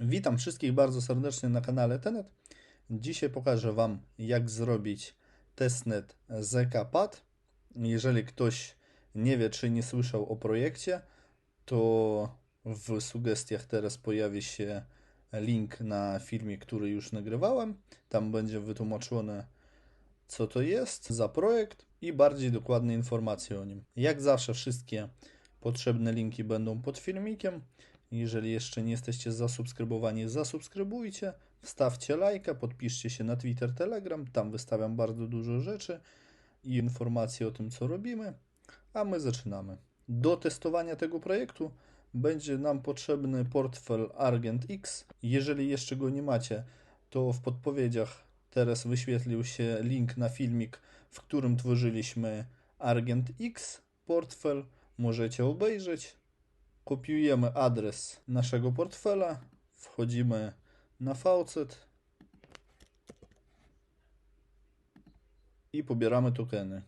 Witam wszystkich bardzo serdecznie na kanale Tenet. Dzisiaj pokażę Wam, jak zrobić testnet ZKPAD. Jeżeli ktoś nie wie, czy nie słyszał o projekcie, to w sugestiach teraz pojawi się link na filmie, który już nagrywałem. Tam będzie wytłumaczone, co to jest za projekt i bardziej dokładne informacje o nim. Jak zawsze, wszystkie potrzebne linki będą pod filmikiem. Jeżeli jeszcze nie jesteście zasubskrybowani, zasubskrybujcie, wstawcie lajka, podpiszcie się na Twitter, Telegram, tam wystawiam bardzo dużo rzeczy i informacje o tym, co robimy, a my zaczynamy. Do testowania tego projektu będzie nam potrzebny portfel Argent X. Jeżeli jeszcze go nie macie, to w podpowiedziach teraz wyświetlił się link na filmik, w którym tworzyliśmy Argent X portfel. Możecie obejrzeć. Kopiujemy adres naszego portfela, wchodzimy na faucet i pobieramy tokeny.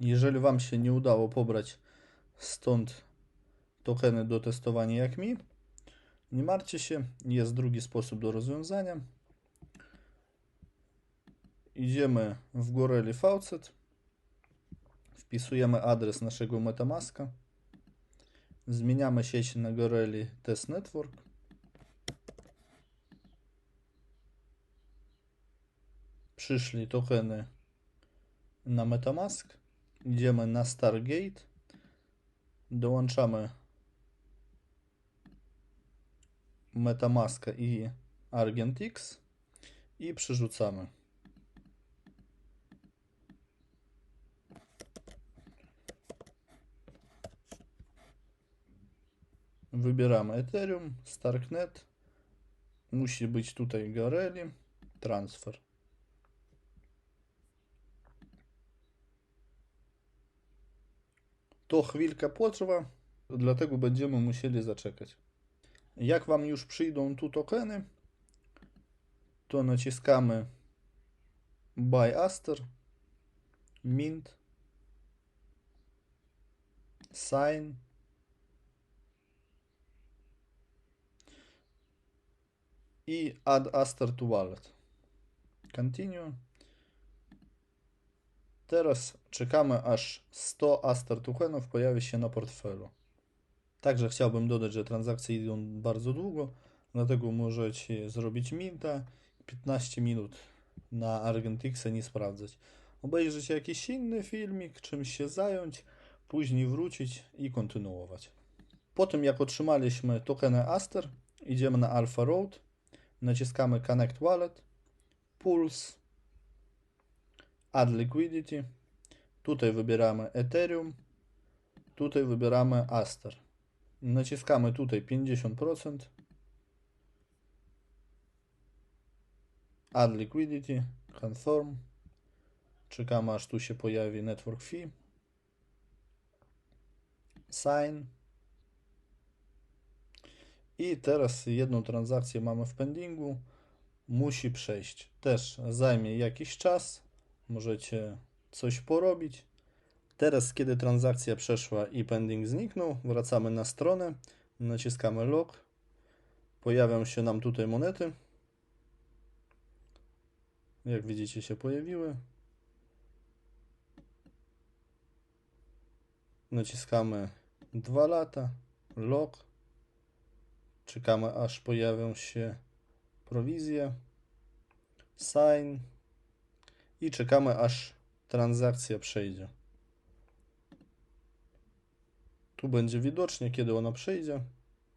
Jeżeli Wam się nie udało pobrać stąd tokeny do testowania jak mi, nie martwcie się, jest drugi sposób do rozwiązania. Idziemy w Goreli Faucet, wpisujemy adres naszego Metamaska. Zmieniamy sieć na Goreli Test Network. Przyszli tokeny na Metamask. Idziemy na Stargate. Dołączamy Metamaska i ArgentX i przerzucamy. Wybieramy Ethereum, Starknet. Musi być tutaj Gareli, transfer. To chwilkę potrwa, dlatego będziemy musieli zaczekać. Jak Wam już przyjdą tu tokeny, to naciskamy Buy Aster, Mint, Sign, i add Aster to wallet. Continue. Teraz czekamy aż 100 Aster tokenów pojawi się na portfelu. Także chciałbym dodać, że transakcje idą bardzo długo, dlatego możecie zrobić minta 15 minut na Argentixe nie sprawdzać. Obejrzeć jakiś inny filmik, czymś się zająć, później wrócić i kontynuować. Po tym jak otrzymaliśmy tokeny Aster, idziemy na Alpha Road naciskamy Connect Wallet, Pulse, Add Liquidity, tutaj wybieramy Ethereum, tutaj wybieramy Aster. Naciskamy tutaj 50%, Add Liquidity, Confirm, czekamy aż tu się pojawi Network Fee, Sign, i teraz jedną transakcję mamy w pendingu. Musi przejść. Też zajmie jakiś czas. Możecie coś porobić. Teraz, kiedy transakcja przeszła i pending zniknął, wracamy na stronę, naciskamy log. Pojawią się nam tutaj monety. Jak widzicie, się pojawiły. Naciskamy 2 lata, log. Czekamy aż pojawią się prowizje, sign i czekamy aż transakcja przejdzie. Tu będzie widocznie, kiedy ona przejdzie.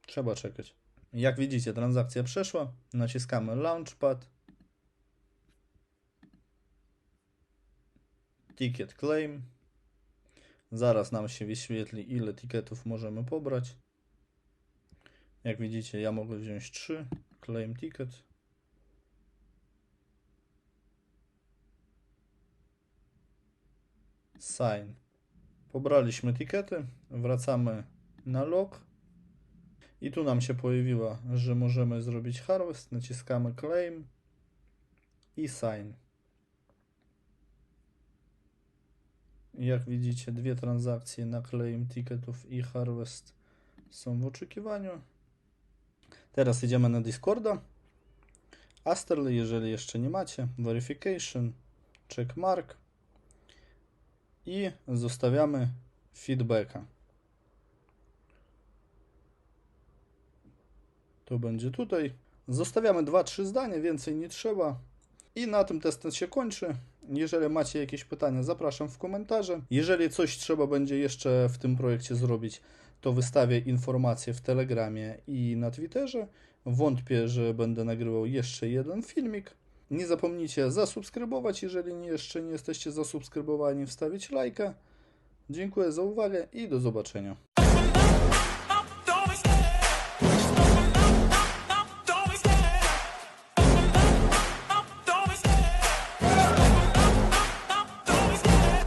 Trzeba czekać. Jak widzicie, transakcja przeszła. Naciskamy Launchpad. Ticket Claim. Zaraz nam się wyświetli, ile tiketów możemy pobrać. Jak widzicie, ja mogę wziąć 3, claim ticket. Sign. Pobraliśmy tikety, wracamy na log i tu nam się pojawiła, że możemy zrobić harvest, naciskamy claim i sign. Jak widzicie, dwie transakcje na claim ticketów i harvest są w oczekiwaniu. Teraz idziemy na Discorda. Asterly, jeżeli jeszcze nie macie, verification, checkmark i zostawiamy feedbacka. To będzie tutaj. Zostawiamy 2-3 zdania, więcej nie trzeba. I na tym test się kończy. Jeżeli macie jakieś pytania, zapraszam w komentarze. Jeżeli coś trzeba będzie jeszcze w tym projekcie zrobić, to wystawię informacje w Telegramie i na Twitterze. Wątpię, że będę nagrywał jeszcze jeden filmik. Nie zapomnijcie zasubskrybować, jeżeli jeszcze nie jesteście zasubskrybowani, wstawić lajka. Dziękuję za uwagę i do zobaczenia.